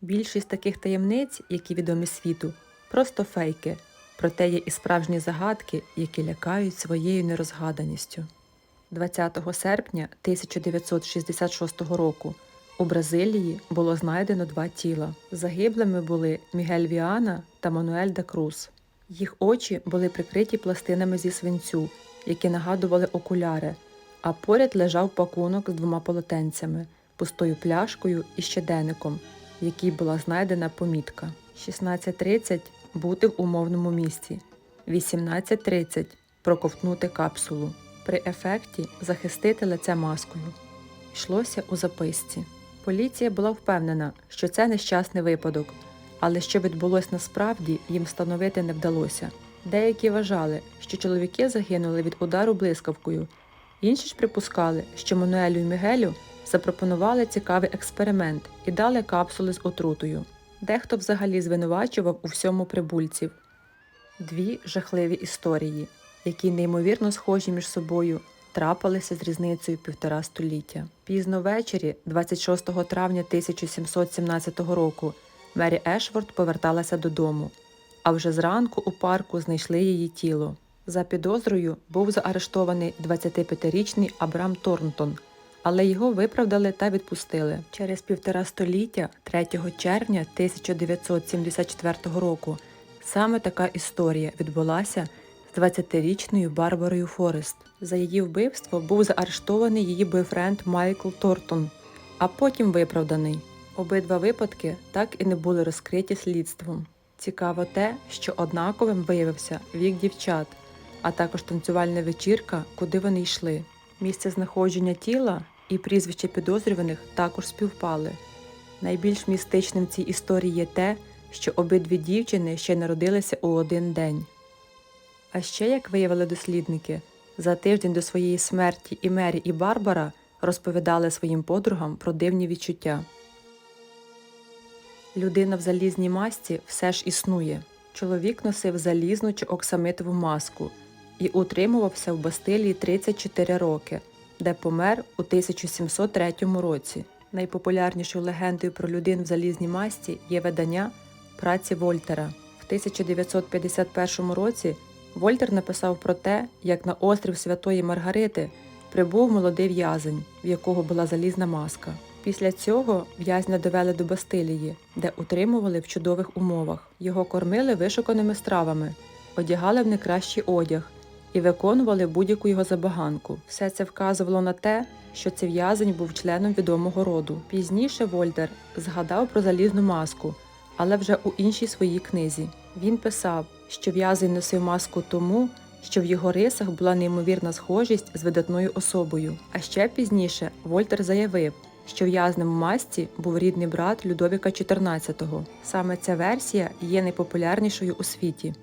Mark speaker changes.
Speaker 1: Більшість таких таємниць, які відомі світу, просто фейки, проте є і справжні загадки, які лякають своєю нерозгаданістю. 20 серпня 1966 року у Бразилії було знайдено два тіла. Загиблими були Мігель Віана та Мануель да Круз. Їх очі були прикриті пластинами зі свинцю, які нагадували окуляри, а поряд лежав пакунок з двома полотенцями, пустою пляшкою і щоденником, в якій була знайдена помітка. 16.30 бути в умовному місці, 18.30 проковтнути капсулу. При ефекті захистити лице маскою. Йшлося у записці. Поліція була впевнена, що це нещасний випадок, але що відбулося насправді, їм встановити не вдалося. Деякі вважали, що чоловіки загинули від удару блискавкою, інші ж припускали, що Мануелю і Мігелю запропонували цікавий експеримент і дали капсули з отрутою. Дехто взагалі звинувачував у всьому прибульців. Дві жахливі історії, які неймовірно схожі між собою, трапилися з різницею півтора століття. Пізно ввечері, 26 травня 1717 року, Мері Ешворд поверталася додому, а вже зранку у парку знайшли її тіло. За підозрою був заарештований 25-річний Абрам Торнтон, але його виправдали та відпустили. Через півтора століття, 3 червня 1974 року, саме така історія відбулася з 20-річною Барбарою Форест. За її вбивство був заарештований її бойфренд Майкл Тортон, а потім виправданий. Обидва випадки так і не були розкриті слідством. Цікаво те, що однаковим виявився вік дівчат, а також танцювальна вечірка, куди вони йшли. Місце знаходження тіла і прізвища підозрюваних також співпали. Найбільш містичним в цій історії є те, що обидві дівчини ще народилися у один день. А ще, як виявили дослідники, за тиждень до своєї смерті і Мері, і Барбара розповідали своїм подругам про дивні відчуття. Людина в залізній масці все ж існує. Чоловік носив залізну чи оксамитову маску і утримувався в Бастилії 34 роки, де помер у 1703 році. Найпопулярнішою легендою про людину в залізній масці є видання праці Вольтера. В 1951 році Вольтер написав про те, як на острів Святої Маргарити прибув молодий в'язень, в якого була залізна маска. Після цього в'язня довели до Бастилії, де утримували в чудових умовах. Його кормили вишуканими стравами, одягали в найкращий одяг і виконували будь-яку його забаганку. Все це вказувало на те, що цей в'язень був членом відомого роду. Пізніше Вольтер згадав про залізну маску, але вже у іншій своїй книзі. Він писав, що в'язень носив маску тому, що в його рисах була неймовірна схожість з видатною особою. А ще пізніше Вольтер заявив, що в'язнем в масці був рідний брат Людовіка XIV. Саме ця версія є найпопулярнішою у світі.